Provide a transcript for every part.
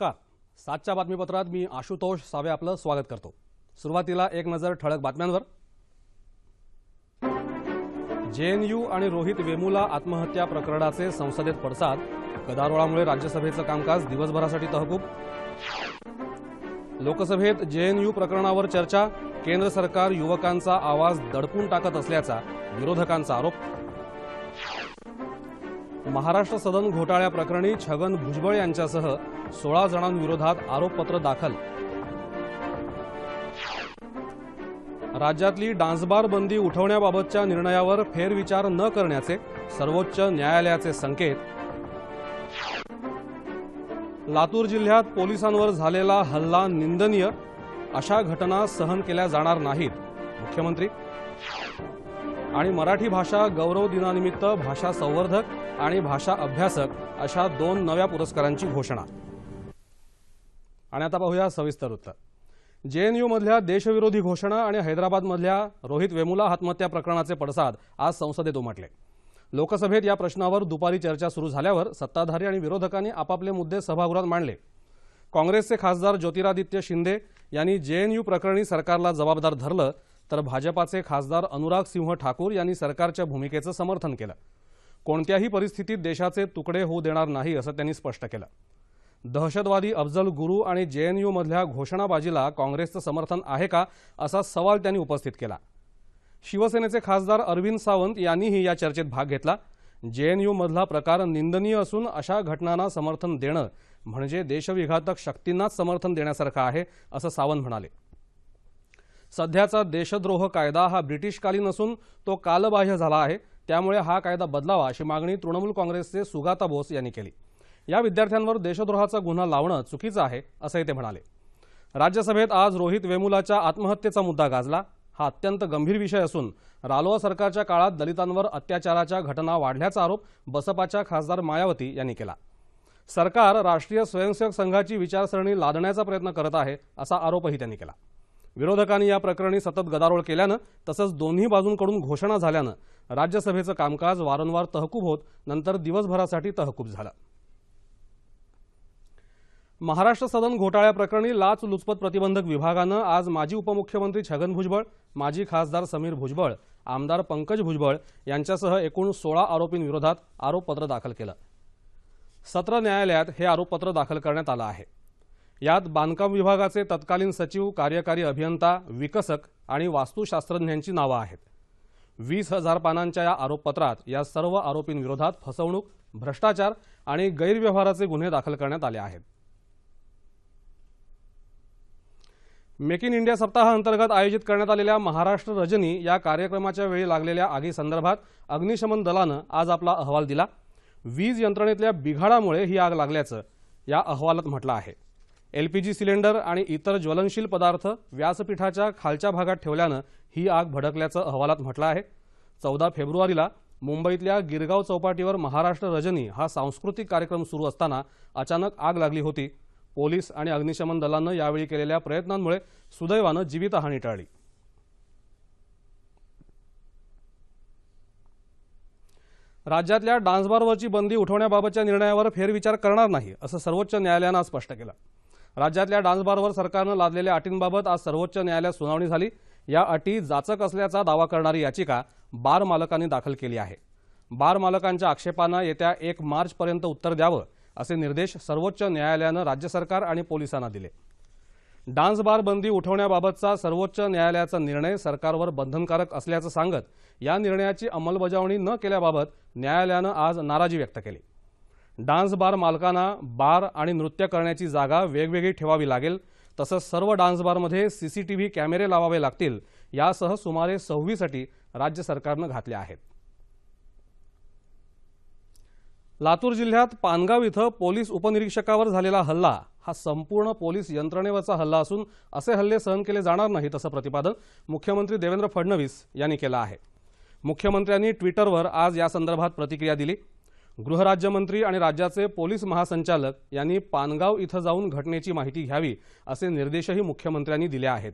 नमस्कार. सातच्या बातमीपत्रात मी आशुतोष सावे आपलं स्वागत करतो. सुरुवातीला एक नजर ठळक बातम्यांवर. जेएनयू आणि रोहित वेमुला आत्महत्या प्रकरणाचे संसदेत पडसाद गदारोळामुळे राज्यसभेचं कामकाज दिवसभरासाठी तहकूब. लोकसभेत जेएनयू प्रकरणावर चर्चा केंद्र सरकार युवकांचा आवाज दडपून टाकत असल्याचा विरोधकांचा आरोप. महाराष्ट्र सदन घोटाळ्याप्रकरणी छगन भुजबळ यांच्यासह सोळा जणांविरोधात आरोपपत्र दाखल. राज्यातली डान्सबार बंदी उठवण्याबाबतच्या निर्णयावर फेरविचार न करण्याचे सर्वोच्च न्यायालयाचे संकेत. लातूर जिल्ह्यात पोलिसांवर झालेला हल्ला निंदनीय अशा घटना सहन केल्या जाणार नाहीत. मुख्यमंत्री आणि मराठी भाषा गौरव दिनानिमित्त भाषा संवर्धक आणि भाषा अभ्यासक अशा दोन नव्या पुरस्कारांची घोषणा. आणि आता पाहूया सविस्तर उत्तर. जेएनयूमधल्या देशविरोधी घोषणा आणि हैदराबादमधल्या रोहित वेमुला आत्महत्या प्रकरणाचे पडसाद आज संसदेत उमटले. लोकसभेत या प्रश्नावर दुपारी चर्चा सुरू झाल्यावर सत्ताधारी आणि विरोधकांनी आपापले मुद्दे सभागृहात मांडले. काँग्रेसचे खासदार ज्योतिरादित्य शिंदे यांनी जेएनयू प्रकरणी सरकारला जबाबदार धरलं तर भाजपाचे खासदार अनुराग सिंह ठाकूर यांनी सरकारच्या भूमिकेचं समर्थन केलं. कोणत्याही परिस्थितीत देशाचे तुकडे होऊ देणार नाही असं त्यांनी स्पष्ट केलं. दहशतवादी अफजल गुरू आणि जेएनयूमधल्या घोषणाबाजीला काँग्रेसचं समर्थन आहे का असा सवाल त्यांनी उपस्थित केला. शिवसेनेचे खासदार अरविंद सावंत यांनीही या चर्चेत भाग घेतला. जेएनयूमधला प्रकार निंदनीय असून अशा घटनांना समर्थन देणं म्हणजे देशविघातक शक्तींनाच समर्थन देण्यासारखं आहे असं सावंत म्हणाले. सध्याचा देशद्रोह कायदा हा ब्रिटिशकालीन असून तो कालबाह्य झाला आहे. त्यामुळे हा कायदा बदलावा अशी मागणी तृणमूल काँग्रेसचे सुगाता बोस यांनी केली. या विद्यार्थ्यांवर देशद्रोहाचा गुन्हा लावणं चुकीचं आहे असंही ते म्हणाले. राज्यसभेत आज रोहित वेमुलाच्या आत्महत्येचा मुद्दा गाजला. हा अत्यंत गंभीर विषय असून रालोआ सरकारच्या काळात दलितांवर अत्याचाराच्या घटना वाढल्याचा आरोप बसपाच्या खासदार मायावती यांनी केला. सरकार राष्ट्रीय स्वयंसेवक संघाची विचारसरणी लादण्याचा प्रयत्न करत आहे असा आरोपही त्यांनी केला. विरोधकांनी या प्रकरणी सतत गदारोळ केल्यानं तसंच दोन्ही बाजूंकडून घोषणा झाल्यानं राज्यसभेचं कामकाज वारंवार तहकूब होत नंतर दिवसभरासाठी तहकूब झालं. महाराष्ट्र सदन घोटाळ्याप्रकरणी लाच लुचपत प्रतिबंधक विभागानं आज माजी उपमुख्यमंत्री छगन भुजबळ माजी खासदार समीर भुजबळ आमदार पंकज भुजबळ यांच्यासह एकूण सोळा आरोपींविरोधात आरोपपत्र दाखल केलं. सत्र न्यायालयात हे आरोपपत्र दाखल करण्यात आलं आहे. यात बांधकाम विभागाचे तत्कालीन सचिव कार्यकारी अभियंता विकसक आणि वास्तुशास्त्रज्ञांची नावं आहेत. वीस हजार पानांच्या या आरोपपत्रात या सर्व आरोपींविरोधात फसवणूक भ्रष्टाचार आणि गैरव्यवहाराचे गुन्हे दाखल करण्यात आले आहेत. मेक इन इंडिया सप्ताहाअंतर्गत आयोजित करण्यात आलेल्या महाराष्ट्र रजनी या कार्यक्रमाच्या वेळी लागलेल्या आगीसंदर्भात अग्निशमन दलानं आज आपला अहवाल दिला. वीज यंत्रणेतल्या बिघाडामुळे ही आग लागल्याचं या अहवालात म्हटलं आहे. एलपीजी सिलेंडर आणि इतर ज्वलनशील पदार्थ व्यासपीठाच्या खालच्या भागात ठेवल्यानं ही आग भडकल्याचं अहवालात म्हटलं आहे. चौदा फेब्रुवारीला मुंबईतल्या गिरगाव चौपाटीवर महाराष्ट्र रजनी हा सांस्कृतिक कार्यक्रम सुरू असताना अचानक आग लागली होती. पोलीस आणि अग्निशमन दलानं यावेळी केलेल्या प्रयत्नांमुळे सुदैवानं जीवितहानी टाळली. राज्यातल्या डान्सबारवरची बंदी उठवण्याबाबतच्या निर्णयावर फेरविचार करणार नाही असं सर्वोच्च न्यायालयानं आज स्पष्ट केलं. राज्यातल्या डान्सबारवर सरकारनं लादलेल्या अटींबाबत आज सर्वोच्च न्यायालयात सुनावणी झाली. या अटी जाचक असल्याचा दावा करणारी याचिका बार मालकांनी दाखल केली आहे. बार मालकांच्या आक्षेपांना येत्या एक मार्चपर्यंत उत्तर द्यावं असे निर्देश सर्वोच्च न्यायालयानं राज्य सरकार आणि पोलिसांना दिले. डान्स बार बंदी उठवण्याबाबतचा सर्वोच्च न्यायालयाचा निर्णय सरकारवर बंधनकारक असल्याचं सांगत या निर्णयाची अंमलबजावणी न केल्याबाबत न्यायालयानं आज नाराजी व्यक्त केली. डान्स बार मालकांना बार आणि नृत्य करण्याची जागा वेगवेगळी ठेवावी लागेल. तसंच सर्व डान्स बारमध्ये सीसीटीव्ही कॅमेरे लावावे लागतील. यासह सुमारे सव्वीस अटी राज्य सरकारनं घातल्या आहेत. लातूर जिल्ह्यात पानगाव इथं पोलीस उपनिरीक्षकावर झालेला हल्ला. हा संपूर्ण पोलीस यंत्रणेवरचा हल्ला असून असे हल्ले सहन केले जाणार नाहीत असं प्रतिपादन मुख्यमंत्री देवेंद्र फडणवीस यांनी केलं आहे. मुख्यमंत्र्यांनी ट्विटरवर आज यासंदर्भात प्रतिक्रिया दिली. गृहराज्यमंत्री आणि राज्याचे पोलीस महासंचालक यांनी पानगाव इथं जाऊन घटनेची माहिती घ्यावी असे निर्देशही मुख्यमंत्र्यांनी दिले आहेत.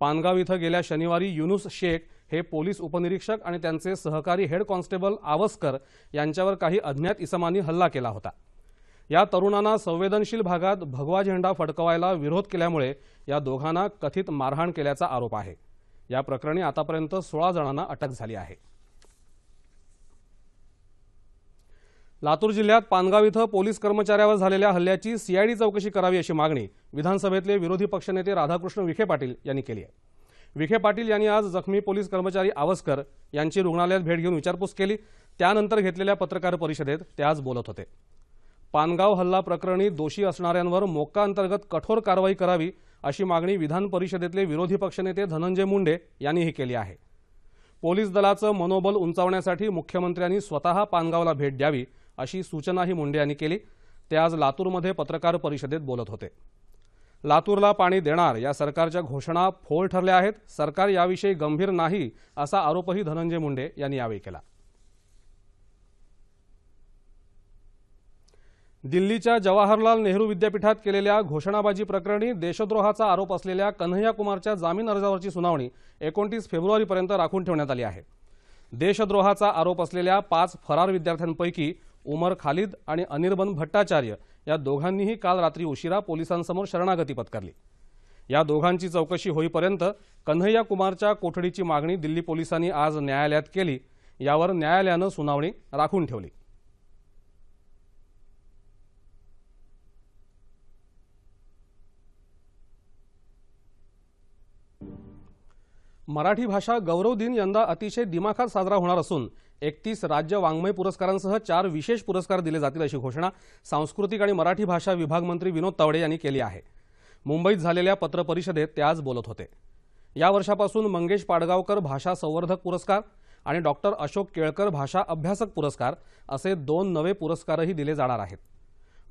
पानगाव इथं गेल्या शनिवारी युनुस शेख हे पोलीस उपनिरीक्षक आणि त्यांचे सहकारी हेड कॉन्स्टेबल आवस्कर यांच्यावर काही अज्ञात इसमांनी हल्ला केला होता. या तरुणांना संवेदनशील भागात भगवा झेंडा फडकवायला विरोध केल्यामुळे या दोघांना कथित मारहाण केल्याचा आरोप आहे. या प्रकरणी आतापर्यंत सोळा जणांना अटक झाली आहे. लातूर जिल्ह्यात पानगाव इथं पोलीस कर्मचाऱ्यावर झालेल्या हल्ल्याची सीआयडी चौकशी करावी अशी मागणी विधानसभेतले विरोधी पक्षनेते राधाकृष्ण विखे पाटील यांनी केली आहे. विखे पाटील यांनी आज जखमी पोलीस कर्मचारी आवस्कर यांची रुग्णालयात भेट घेऊन विचारपूस केली. त्यानंतर घेतलेल्या पत्रकार परिषदेत ते आज बोलत होते. पानगाव हल्ला प्रकरणी दोषी असणाऱ्यांवर मोक्का अंतर्गत कठोर कारवाई करावी अशी मागणी विधान परिषदेतले विरोधी पक्षनेते धनंजय मुंडे यांनीही केली आहे. पोलीस दलाचं मनोबल उंचावण्यासाठी मुख्यमंत्र्यांनी स्वतः पानगावला भेट द्यावी अशी सूचनाही मुंडे यांनी केली. ते आज लातूरमध्ये पत्रकार परिषदेत बोलत होते. लातूरला पाणी देणार या सरकारच्या घोषणा फोल ठरल्या आहेत. सरकार याविषयी गंभीर नाही असा आरोपही धनंजय मुंडे यांनी यावेळी केला. दिल्लीच्या जवाहरलाल नेहरू विद्यापीठात केलेल्या घोषणाबाजी प्रकरणी देशद्रोहाचा आरोप असलेल्या कन्हैया कुमारच्या जामीन अर्जावरची सुनावणी एकोणतीस फेब्रुवारीपर्यंत राखून ठेवण्यात आली आहे. देशद्रोहाचा आरोप असलेल्या पाच फरार विद्यार्थ्यांपैकी उमर खालिद आणि अनिर्बन भट्टाचार्य या दोघांनीही काल रात्री उशिरा पोलिसांसमोर शरणागती पत्करली. या दोघांची चौकशी होईपर्यंत कन्हैया कुमारच्या कोठडीची मागणी दिल्ली पोलिसांनी आज न्यायालयात केली यावर न्यायालयानं सुनावणी राखून ठेवली. मराठी भाषा गौरव दिन यंदा अतिशय दिमाखात साजरा होणार असून एकतीस राज्य वाङ्मय पुरस्कारांसह चार विशेष पुरस्कार दिले जातील अशी घोषणा सांस्कृतिक आणि मराठी भाषा विभाग मंत्री विनोद तावडे यांनी केली आहे. मुंबईत झालेल्या पत्रपरिषदेत ते आज बोलत होते. या वर्षापासून मंगेश पाडगावकर भाषा संवर्धक पुरस्कार आणि डॉक्टर अशोक केळकर भाषा अभ्यासक पुरस्कार असे दोन नवे पुरस्कारही दिले जाणार आहेत.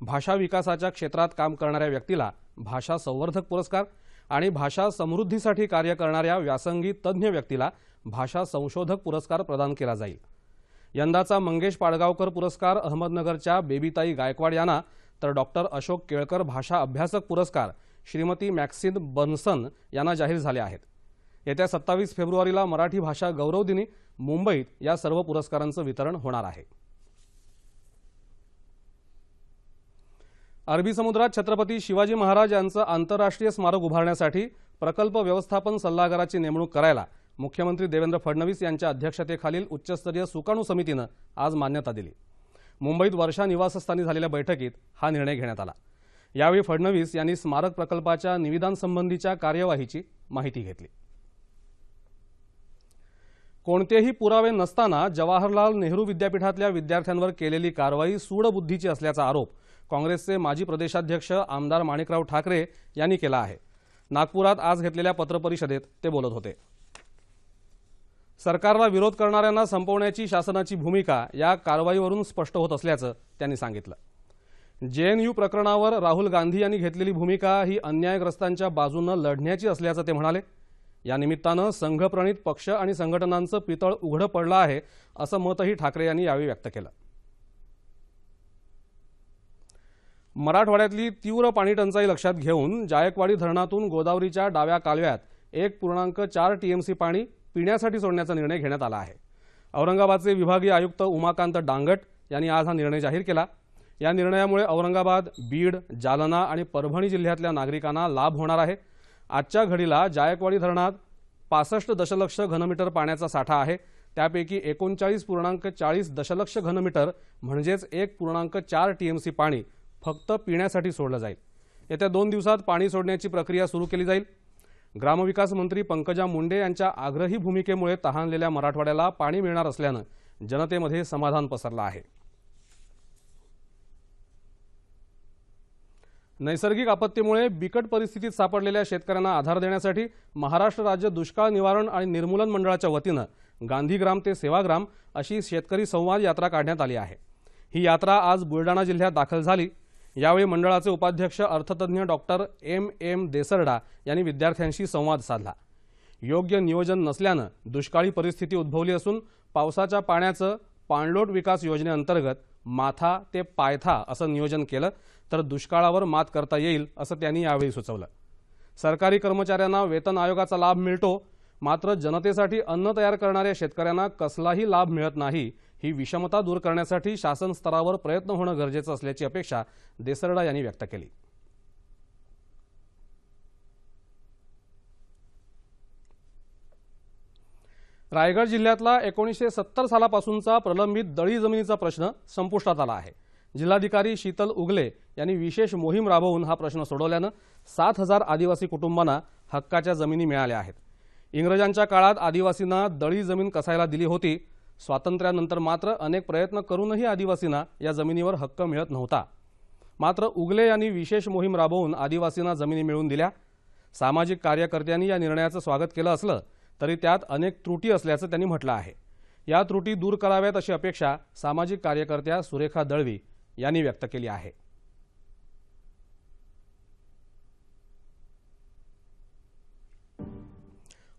भाषा विकासाच्या क्षेत्रात काम करणाऱ्या व्यक्तीला भाषा संवर्धक पुरस्कार आणि भाषा समृद्धीसाठी कार्य करणाऱ्या व्यासंगी तज्ज्ञ व्यक्तीला भाषा संशोधक पुरस्कार प्रदान केला जाईल. यंदाचा मंगेश पाडगावकर पुरस्कार अहमदनगरच्या बेबीताई गायकवाड यांना तर डॉक्टर अशोक केळकर भाषा अभ्यासक पुरस्कार श्रीमती मॅक्सिन बर्नसन यांना जाहीर झाले आहेत. येत्या सत्तावीस फेब्रुवारीला मराठी भाषा गौरव दिनी मुंबईत या सर्व पुरस्कारांचं वितरण होणार आहे. अरबी समुद्रात छत्रपती शिवाजी महाराज यांचं आंतरराष्ट्रीय स्मारक उभारण्यासाठी प्रकल्प व्यवस्थापन सल्लागाराची नेमणूक करायला मुख्यमंत्री देवेंद्र फडणवीस यांच्या अध्यक्षतेखालील उच्चस्तरीय सुकाणू समितीनं आज मान्यता दिली. मुंबईत वर्षा निवासस्थानी झालेल्या बैठकीत हा निर्णय घेण्यात आला. यावेळी फडणवीस यांनी स्मारक प्रकल्पाच्या निविदांसंबंधीच्या कार्यवाहीची माहिती घेतली. कोणतेही पुरावे नसताना जवाहरलाल नेहरू विद्यापीठातल्या विद्यार्थ्यांवर केलेली कारवाई सूडबुद्धीची असल्याचा आरोप काँग्रेसचे माजी प्रदेशाध्यक्ष आमदार माणिकराव ठाकरे यांनी केला आहे. नागपुरात आज घेतलेल्या पत्रपरिषदेत ते बोलत होते. सरकारला विरोध करणाऱ्यांना संपवण्याची शासनाची भूमिका या कारवाईवरून स्पष्ट होत असल्याचं त्यांनी सांगितलं. जेएनयू प्रकरणावर राहुल गांधी यांनी घेतलेली भूमिका ही अन्यायग्रस्तांच्या बाजूनं लढण्याची असल्याचं ते म्हणाले. या निमित्तानं संघप्रणित पक्ष आणि संघटनांचं पितळ उघडं पडलं आहे असं मतही ठाकरे यांनी यावेळी व्यक्त केलं. मराठवाड्यातली तीव्र पाणी टंचाई लक्षात घेऊन जायकवाडी धरणातून गोदावरीच्या डाव्या कालव्यात एक पूर्णांक चार टीएमसी पाणी पिण्यासाठी सोडण्याचा निर्णय घेण्यात आला आहे. औरंगाबादचे विभागीय आयुक्त उमाकांत डांगट यांनी आज हा निर्णय जाहीर केला. या निर्णयामुळे औरंगाबाद बीड जालना आणि परभणी जिल्ह्यातल्या नागरिकांना लाभ होणार आहे. आजच्या घडीला जायकवाडी धरणात पासष्ट दशलक्ष घनमीटर पाण्याचा साठा आहे. त्यापैकी एकोणचाळीस पूर्णांक चाळीस दशलक्ष घनमीटर म्हणजेच एक पूर्णांक चार टीएमसी पाणी फक्त पिण्यासाठी सोडलं जाईल. येत्या दोन दिवसात पाणी सोडण्याची प्रक्रिया सुरू केली जाईल. ग्रामविकास मंत्री पंकजा मुंडे यांच्या आग्रही भूमिकेमुळे तहानलेल्या मराठवाड्याला पाणी मिळणार असल्यानं जनतेमध्ये समाधान पसरलं आहे. नैसर्गिक आपत्तीमुळे बिकट परिस्थितीत सापडलेल्या शेतकऱ्यांना आधार देण्यासाठी महाराष्ट्र राज्य दुष्काळ निवारण आणि निर्मूलन मंडळाच्या वतीनं गांधीग्राम ते सेवाग्राम अशी शेतकरी संवाद यात्रा काढण्यात आली आहे. ही यात्रा आज बुलडाणा जिल्ह्यात दाखल झाली. यावेळी मंडळाचे उपाध्यक्ष अर्थतज्ज्ञ डॉक्टर एम. एम. देसरडा यांनी विद्यार्थ्यांशी संवाद साधला. योग्य नियोजन नसल्यानं दुष्काळी परिस्थिती उद्भवली असून पावसाच्या पाण्याचं पाणलोट विकास योजनेअंतर्गत माथा ते पायथा असं नियोजन केलं तर दुष्काळावर मात करता येईल असं त्यांनी यावेळी सुचवलं. सरकारी कर्मचाऱ्यांना वेतन आयोगाचा लाभ मिळतो मात्र जनतेसाठी अन्न तयार करणाऱ्या शेतकऱ्यांना कसलाही लाभ मिळत नाही ही विषमता दूर करण्यासाठी शासन स्तरावर प्रयत्न होणं गरजेचं असल्याची अपेक्षा देसरडा यांनी व्यक्त केली. रायगड जिल्ह्यातला एकोणीसशे सत्तर सालापासूनचा प्रलंबित दळी जमिनीचा प्रश्न संपुष्टात आला आहे. जिल्हाधिकारी शीतल उगले यांनी विशेष मोहीम राबवून हा प्रश्न सोडवल्यानं सात हजार आदिवासी कुटुंबांना हक्काच्या जमिनी मिळाल्या आहेत. इंग्रजांच्या काळात आदिवासींना दळी जमीन कसायला दिली होती स्वातंत्र्यानंतर मात्र अनेक प्रयत्न करूनही आदिवासींना या जमिनीवर हक्क मिळत नव्हता. मात्र उगले यांनी विशेष मोहीम राबवून आदिवासींना जमिनी मिळवून दिल्या. सामाजिक कार्यकर्त्यांनी या निर्णयाचं स्वागत केलं असलं तरी त्यात अनेक त्रुटी असल्याचं त्यांनी म्हटलं आहे. या त्रुटी दूर कराव्यात अशी अपेक्षा सामाजिक कार्यकर्त्या सुरेखा दळवी यांनी व्यक्त केली आहे.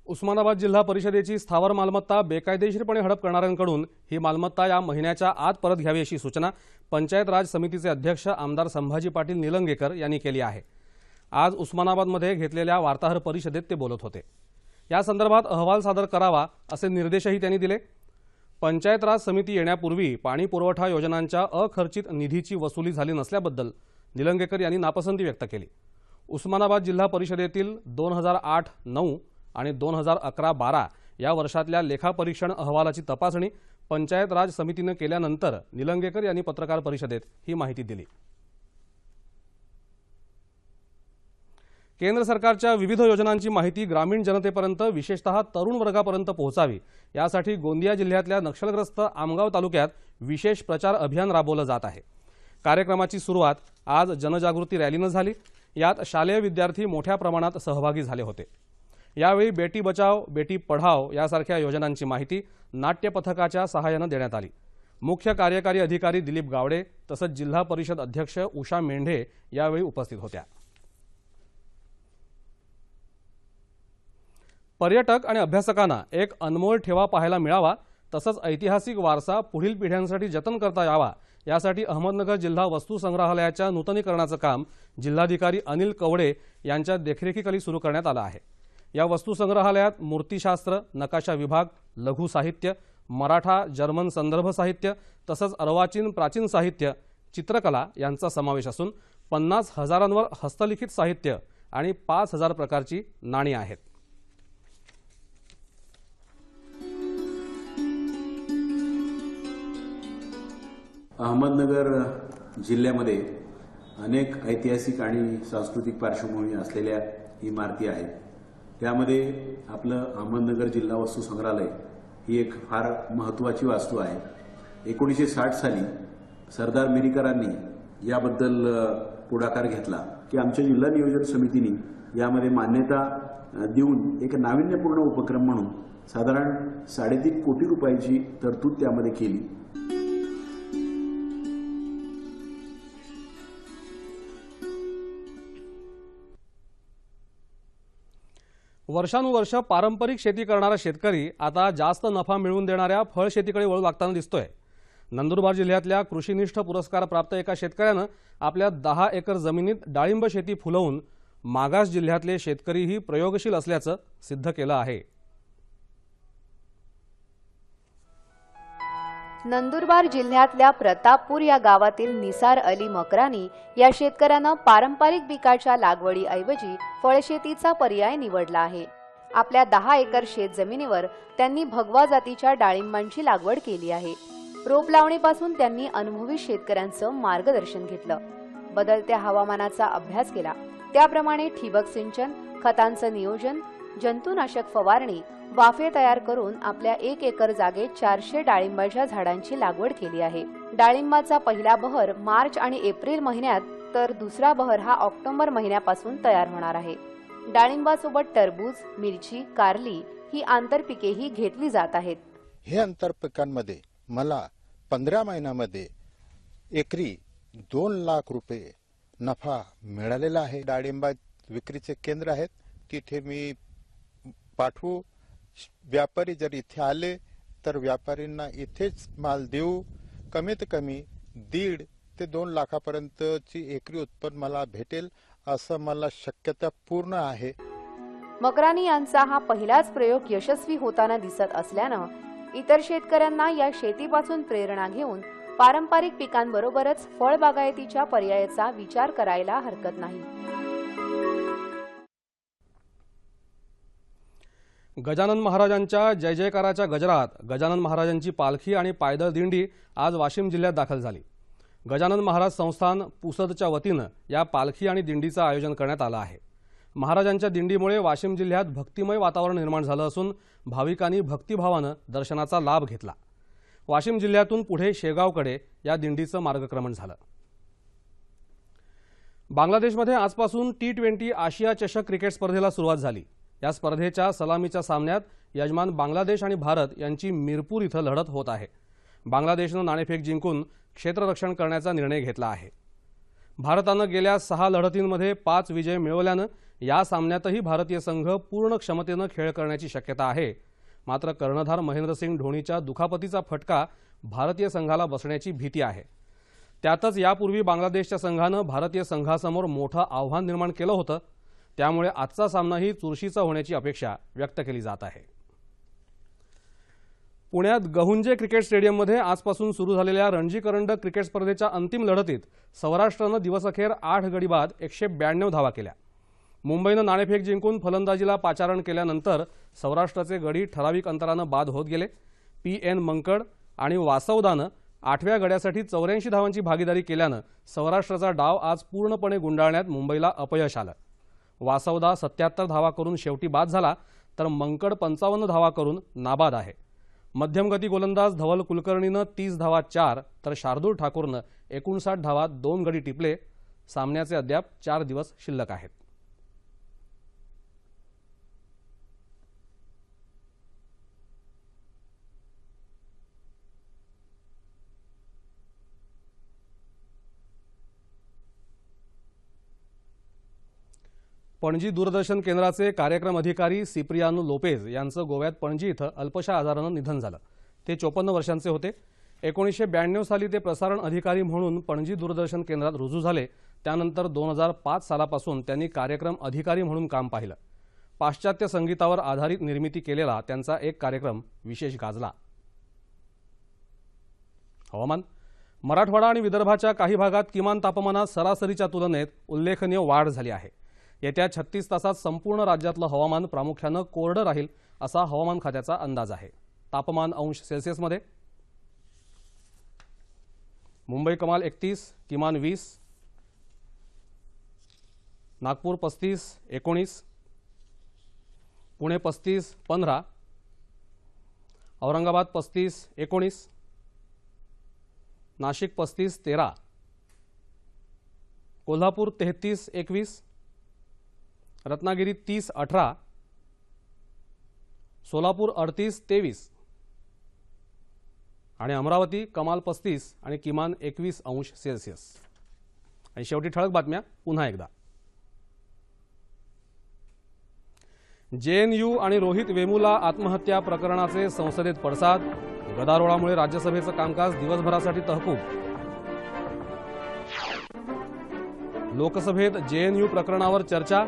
उस्मानाबाद जिल्हा परिषदेची स्थावर मालमत्ता बेकायदेशीरपणे हडप करणाऱ्यांकडून ही मालमत्ता या महिन्याच्या आत परत घ्यावी अशी सूचना पंचायत राज समितीचे अध्यक्ष आमदार संभाजी पाटील निलंगेकर यांनी केली आहे. आज उस्मानाबादमध्ये घेतलेल्या वार्ताहर परिषदेत ते बोलत होते. या संदर्भात अहवाल सादर करावा असे निर्देशही त्यांनी दिले. पंचायत राज समिती येण्यापूर्वी पाणी पुरवठा योजनांच्या अखर्चित निधीची वसुली झाली नसल्याबद्दल निलंगेकर यांनी नापसंती व्यक्त केली. उस्मानाबाद जिल्हा परिषदेतील दोन हजार आठ नऊ आणि दोन हजार अकरा बारा या वर्षातल्या लेखापरीक्षण अहवालाची तपासणी पंचायत राज समितीनं केल्यानंतर निलंगेकर यांनी पत्रकार परिषदेत ही माहिती दिली. केंद्र सरकारच्या विविध योजनांची माहिती ग्रामीण जनतेपर्यंत विशेषतः तरुण वर्गापर्यंत पोहोचावी यासाठी गोंदिया जिल्ह्यातल्या नक्षलग्रस्त आमगाव तालुक्यात विशेष प्रचार अभियान राबवलं जात आहे. कार्यक्रमाची सुरुवात आज जनजागृती रॅलीनं झाली. यात शालेय विद्यार्थी मोठ्या प्रमाणात सहभागी झाले होते. यावेळी बेटी बचाव बेटी पढाव यासारख्या योजनांची माहिती नाट्य पथकाच्या सहाय्यानं देण्यात आली. मुख्य कार्यकारी अधिकारी दिलीप गावडे तसंच जिल्हा परिषद अध्यक्ष उषा मेंढे यावेळी उपस्थित होत्या. पर्यटक आणि अभ्यासकांना एक अनमोल ठेवा पाहायला मिळावा तसंच ऐतिहासिक वारसा पुढील पिढ्यांसाठी जतन करता यावा यासाठी अहमदनगर जिल्हा वस्तू संग्रहालयाच्या नूतनीकरणाचं काम जिल्हाधिकारी अनिल कवडे यांच्या देखरेखीखाली सुरू करण्यात आलं आहे. या वस्तुसंग्रहालयात मूर्तीशास्त्र नकाशा विभाग लघु साहित्य मराठा जर्मन संदर्भ साहित्य तसंच अर्वाचीन प्राचीन साहित्य चित्रकला यांचा समावेश असून पन्नास हजारांवर हस्तलिखित साहित्य आणि पाच हजार प्रकारची नाणी आहेत. अहमदनगर जिल्ह्यामध्ये अनेक ऐतिहासिक आणि सांस्कृतिक पार्श्वभूमी असलेल्या इमारती आहेत. त्यामध्ये आपलं अहमदनगर जिल्हा वस्तू संग्रहालय ही एक फार महत्त्वाची वास्तू आहे. एकोणीसशे साठ साली सरदार मिरीकरांनी याबद्दल पुढाकार घेतला की आमच्या जिल्हा नियोजन समितीने यामध्ये मान्यता देऊन एक नाविन्यपूर्ण उपक्रम म्हणून साधारण साडेतीन कोटी रुपयाची तरतूद त्यामध्ये केली. वर्षानुवर्ष पारंपरिक शेती करणारा शेतकरी आता जास्त नफा मिळवून देणाऱ्या फळशेतीकडे वळू लागताना दिसतोय. नंदुरबार जिल्ह्यातल्या कृषीनिष्ठ पुरस्कार प्राप्त एका शेतकऱ्यानं आपल्या दहा एकर जमिनीत डाळिंब शेती फुलवून मागास जिल्ह्यातले शेतकरीही प्रयोगशील असल्याचं सिद्ध केलं आहे. नंदुरबार जिल्ह्यातल्या प्रतापपूर या गावातील निसार अली मकरानी या शेतकऱ्यानं पारंपरिक पिकाच्या लागवडीऐवजी फळशेतीचा पर्याय निवडला आहे. आपल्या दहा एकर शेत जमिनीवर त्यांनी भगवा जातीच्या डाळिंबांची लागवड केली आहे. रोप लावणीपासून त्यांनी अनुभवी शेतकऱ्यांचं मार्गदर्शन घेतलं. बदलत्या हवामानाचा अभ्यास केला. त्याप्रमाणे ठिबक सिंचन खतांचं नियोजन जंतुनाशक फवारणी वाफे तयार करून आपल्या एक एकर जागेत चारशे डाळिंबाच्या झाडांची लागवड केली आहे. डाळिंबाचा पहिला बहर मार्च आणि एप्रिल महिन्यात तर दुसरा बहर हा ऑक्टोबर महिन्यापासून तयार होणार आहे. डाळिंबासोबत टरबूज मिरची कारली ही आंतरपिकेही घेतली जात आहेत. हे आंतरपिकांमध्ये मला पंधरा महिन्यामध्ये एकरी दोन लाख रुपये नफा मिळालेला आहे. डाळिंबा विक्रीचे केंद्र आहेत. तिथे मी पाठवू? व्यापारी जर इथे आले तर व्यापारींना इथेच माल देऊ? कमीत कमी दीड ते दोन लाखापर्यंतची एकरी उत्पन्न मला भेटेल असं मला शक्यता पूर्ण आहे. मकरानी यांचा हा पहिलाच प्रयोग यशस्वी होताना दिसत असल्यानं इतर शेतकऱ्यांना या शेतीपासून प्रेरणा घेऊन पारंपरिक पिकांबरोबरच फळबागायतीच्या पर्यायाचा विचार करायला हरकत नाही. गजानन महाराजांच्या जय जयकाराच्या गजरात गजानन महाराजांची पालखी आणि पायदळ दिंडी आज वाशिम जिल्ह्यात दाखल झाली. गजानन महाराज संस्थान पुसदच्या वतीनं या पालखी आणि दिंडीचं आयोजन करण्यात आलं आहे. महाराजांच्या दिंडीमुळे वाशिम जिल्ह्यात भक्तिमय वातावरण निर्माण झालं असून भाविकांनी भक्तिभावानं दर्शनाचा लाभ घेतला. वाशिम जिल्ह्यातून पुढे शेगावकडे या दिंडीचं मार्गक्रमण झालं. बांगलादेशमध्ये आजपासून टी ट्वेंटी आशिया चषक क्रिकेट स्पर्धेला सुरुवात झाली. या स्पर्धेच्या सलामीच्या सामन्यात यजमान बांगलादेश आणि भारत यांची मिरपूर इथं लढत होत आहे. बांगलादेशनं नाणेफेक जिंकून क्षेत्ररक्षण करण्याचा निर्णय घेतला आहे. भारतानं गेल्या सहा लढतींमध्ये पाच विजय मिळवल्यानं या सामन्यातही भारतीय संघ पूर्ण क्षमतेनं खेळ करण्याची शक्यता आहे. मात्र कर्णधार महेंद्रसिंग धोनीच्या दुखापतीचा फटका भारतीय संघाला बसण्याची भीती आहे. त्यातच यापूर्वी बांगलादेशच्या संघानं भारतीय संघासमोर मोठं आव्हान निर्माण केलं होतं. त्यामुळे आजचा सामनाही चुरशीचा होण्याची अपेक्षा व्यक्त केली जात आहे. पुण्यात गहुंजे क्रिकेट स्टेडियममध्ये आजपासून सुरू झालेल्या रणजी करंडक क्रिकेट स्पर्धेच्या अंतिम लढतीत सौराष्ट्रानं दिवसअखेर आठ गडी बाद एकशे ब्याण्णव धावा केल्या. मुंबईनं नाणेफेक जिंकून फलंदाजीला पाचारण केल्यानंतर सौराष्ट्राचे गडी ठराविक अंतरानं बाद होत गेले. पी एन मंकड आणि वासवदानं आठव्या गड्यासाठी चौऱ्याऐंशी धावांची भागीदारी केल्यानं सौराष्ट्राचा डाव आज पूर्णपणे गुंडाळण्यात मुंबईला अपयश आलं. वासवदा सत्याहत्तर धावा करून शेवटी बाद झाला तर मंकड पंचावन्न धावा करून नाबाद आहे. मध्यमगती गोलंदाज धवल कुलकर्णीनं तीस धावा चार तर शार्दूल ठाकूरनं एकोणसाठ धावा दोन गडी टिपले. सामन्याचे अद्याप चार दिवस शिल्लक आहेत. पणजी दूरदर्शन केंद्राचे कार्यक्रम अधिकारी सिप्रियानो लोपेज यांचं गोव्यात पणजी इथं अल्पशा आजारानं निधन झालं. ते चोपन्न वर्षांचे होते. एकोणीसशे ब्याण्णव साली ते प्रसारण अधिकारी म्हणून पणजी दूरदर्शन केंद्रात रुजू झाले. त्यानंतर दोन हजार पाच सालापासून त्यांनी कार्यक्रम अधिकारी म्हणून काम पाहिलं. पाश्चात्य संगीतावर आधारित निर्मिती केलेला त्यांचा एक कार्यक्रम विशेष गाजला. हवामान. मराठवाडा आणि विदर्भाच्या काही भागात किमान तापमानात सरासरीच्या तुलनेत उल्लेखनीय वाढ झाली आहे. येत्या छत्तीस तासात संपूर्ण राज्यातलं हवामान प्रामुख्यानं कोरडं राहील असा हवामान खात्याचा अंदाज आहे. तापमान अंश सेल्सिअसमध्ये मुंबई कमाल एकतीस किमान वीस नागपूर पस्तीस एकोणीस पुणे पस्तीस पंधरा औरंगाबाद पस्तीस एकोणीस नाशिक पस्तीस तेरा कोल्हापूर तेहतीस एकवीस रत्नागिरी तीस अठरा सोलापूर अडतीस तेवीस आणि अमरावती कमाल पस्तीस आणि किमान एकवीस अंश सेल्सिअस. आणि शेवटी ठळक बातम्या पुन्हा एकदा. जेएनयू आणि रोहित वेमुला आत्महत्या प्रकरणाचे संसदेत पडसाद गदारोळामुळे राज्यसभेचं कामकाज दिवसभरासाठी तहकूब. लोकसभेत जेएनयू प्रकरणावर चर्चा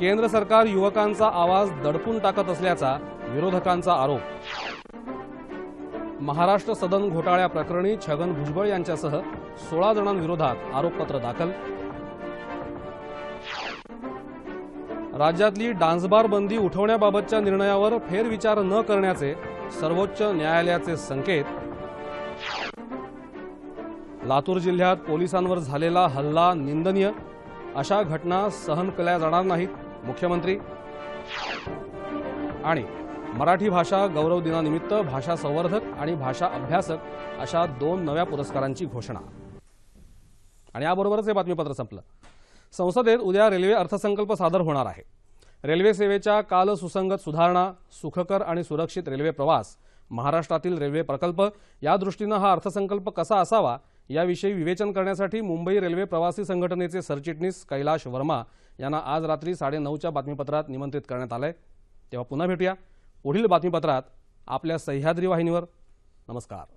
केंद्र सरकार युवकांचा आवाज दडपून टाकत असल्याचा विरोधकांचा आरोप. महाराष्ट्र सदन घोटाळ्या प्रकरणी छगन भुजबळ यांच्यासह सोळा जणांविरोधात आरोपपत्र दाखल. राज्यातली डान्सबार बंदी उठवण्याबाबतच्या निर्णयावर फेरविचार न करण्याचे सर्वोच्च न्यायालयाचे संकेत. लातूर जिल्ह्यात पोलिसांवर झालेला हल्ला निंदनीय. अशा घटना सहन केल्या जाणार नाहीत. मुख्यमंत्री आणि मराठी भाषा गौरव दिनानिमित्त भाषा संवर्धक आणि भाषा अभ्यासक अशा दोन नव्या पुरस्कारांची घोषणा. आणि याबरोबरच हे बातमीपत्र संपलं. संसदेत उद्या रेल्वे अर्थसंकल्प सादर होणार आहे. रेल्वे सेवेच्या काल सुसंगत सुधारणा सुखकर आणि सुरक्षित रेल्वे प्रवास महाराष्ट्रातील रेल्वे प्रकल्प या दृष्टीनं हा अर्थसंकल्प कसा असावा याविषयी विवेचन करण्यासाठी मुंबई रेल्वे प्रवासी संघटनेचे सरचिटणीस कैलाश वर्मा यांना आज रात्री साडेनऊच्या बातमीपत्रात निमंत्रित करण्यात आलंय. तेव्हा पुन्हा भेटूया. पुढील बातमीपत्रात आपल्या सह्याद्री वाहिनीवर. नमस्कार.